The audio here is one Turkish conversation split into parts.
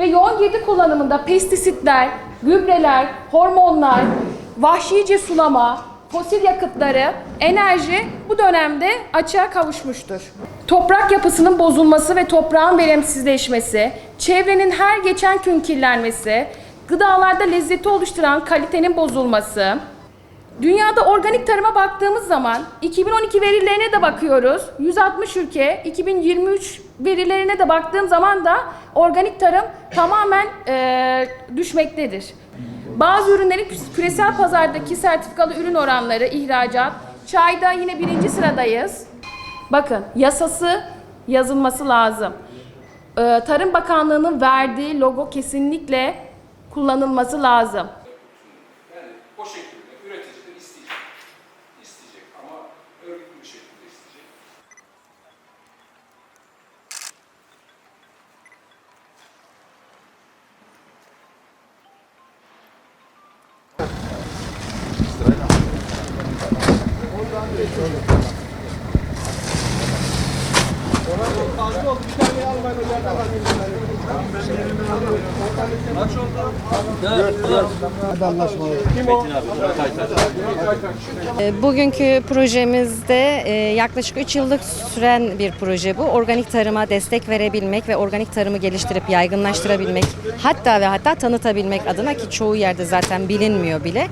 ve yoğun girdi kullanımında pestisitler, gübreler, hormonlar, vahşice sulama, fosil yakıtları, enerji bu dönemde açığa kavuşmuştur. Toprak yapısının bozulması ve toprağın verimsizleşmesi, çevrenin her geçen gün kirlenmesi, gıdalarda lezzeti oluşturan kalitenin bozulması, Dünyada organik tarıma baktığımız zaman 2012 verilerine de bakıyoruz. 160 ülke, 2023 verilerine de baktığım zaman da organik tarım tamamen eee, düşmektedir. Bazı ürünlerin kü- küresel pazardaki sertifikalı ürün oranları, ihracat, çayda yine birinci sıradayız. Bakın yasası yazılması lazım. Eee, Tarım Bakanlığı'nın verdiği logo kesinlikle kullanılması lazım. Yani o şekilde Bugünkü projemizde e, yaklaşık 3 yıllık süren bir proje bu. Organik tarıma destek verebilmek ve organik tarımı geliştirip yaygınlaştırabilmek, hatta ve hatta tanıtabilmek adına ki çoğu yerde zaten bilinmiyor bile.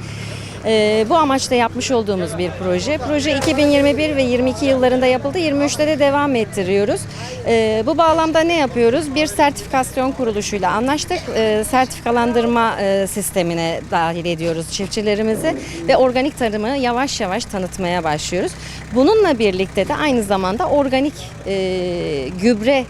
E, bu amaçla yapmış olduğumuz bir proje. Proje 2021 ve 22 yıllarında yapıldı. 23'te de devam ettiriyoruz. E, bu bağlamda ne yapıyoruz? Bir sertifikasyon kuruluşuyla anlaştık. E, sertifikalandırma e, sistemine dahil ediyoruz çiftçilerimizi ve organik tarımı yavaş yavaş tanıtmaya başlıyoruz. Bununla birlikte de aynı zamanda organik e, gübre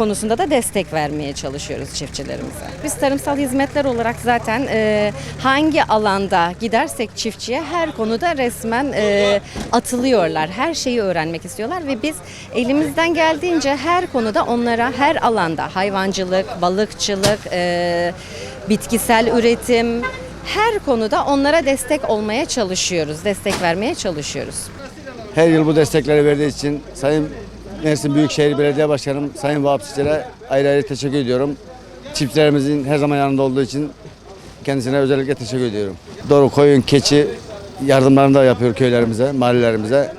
konusunda da destek vermeye çalışıyoruz çiftçilerimize. Biz tarımsal hizmetler olarak zaten e, hangi alanda gidersek çiftçiye her konuda resmen e, atılıyorlar. Her şeyi öğrenmek istiyorlar ve biz elimizden geldiğince her konuda onlara her alanda hayvancılık, balıkçılık, e, bitkisel üretim her konuda onlara destek olmaya çalışıyoruz, destek vermeye çalışıyoruz. Her yıl bu destekleri verdiği için Sayın Mersin Büyükşehir Belediye Başkanım Sayın Vahap Çiçek'e ayrı ayrı teşekkür ediyorum. Çiftçilerimizin her zaman yanında olduğu için kendisine özellikle teşekkür ediyorum. Doğru koyun, keçi yardımlarını da yapıyor köylerimize, mahallelerimize.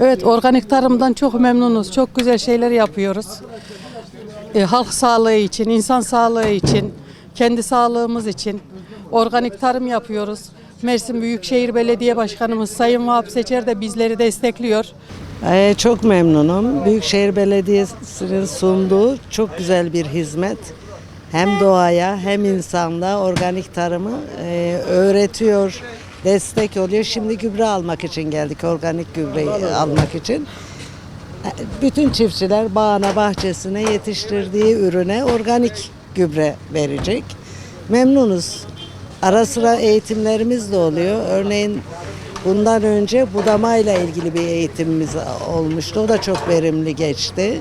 Evet, organik tarımdan çok memnunuz. Çok güzel şeyler yapıyoruz. E, halk sağlığı için, insan sağlığı için, kendi sağlığımız için organik tarım yapıyoruz. Mersin Büyükşehir Belediye Başkanımız Sayın Vahap Seçer de bizleri destekliyor. Ee, çok memnunum. Büyükşehir Belediyesi'nin sunduğu çok güzel bir hizmet. Hem doğaya hem insanlığa organik tarımı e, öğretiyor, destek oluyor. Şimdi gübre almak için geldik, organik gübreyi almak için. Bütün çiftçiler bağına, bahçesine yetiştirdiği ürüne organik gübre verecek. Memnunuz. Ara sıra eğitimlerimiz de oluyor. Örneğin bundan önce budamayla ilgili bir eğitimimiz olmuştu. O da çok verimli geçti.